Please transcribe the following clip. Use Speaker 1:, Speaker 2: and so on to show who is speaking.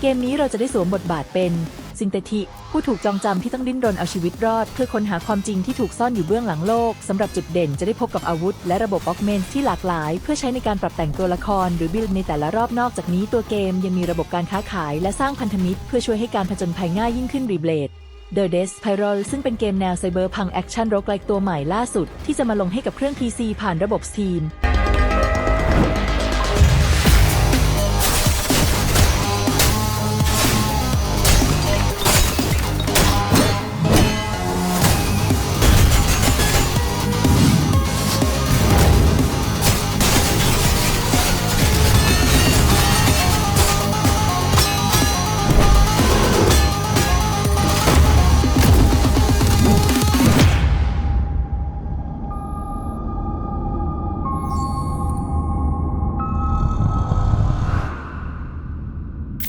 Speaker 1: เกมนี้เราจะได้สวมบทบาทเป็นซินเตติผู้ถูกจองจำที่ต้องดิ้นรนเอาชีวิตรอด เพื่อค้นหาความจริงที่ถูกซ่อนอยู่เบื้องหลังโลกสำหรับจุดเด่นจะได้พบกับอาวุธ และระบบออกเมนที่หลากหลาย เพื่อใช้ในการปรับแต่งตัวละคร หรือบิลในแต่ละรอบนอกจากนี้ตัวเกมยังมีระบบการค้าขาย และสร้างพันธมิตร เพื่อช่วยให้การผจญภัยง่ายยิ่งขึ้นรีเบลด The d e s p i r a l ซึ่งเป็นเกมแนวไซเบอร์พังแอคชั่นโรกไลตัวใหม่ล่าสุด ที่จะมาลงให้กับเครื่อง PC ผ่านระบบ Steam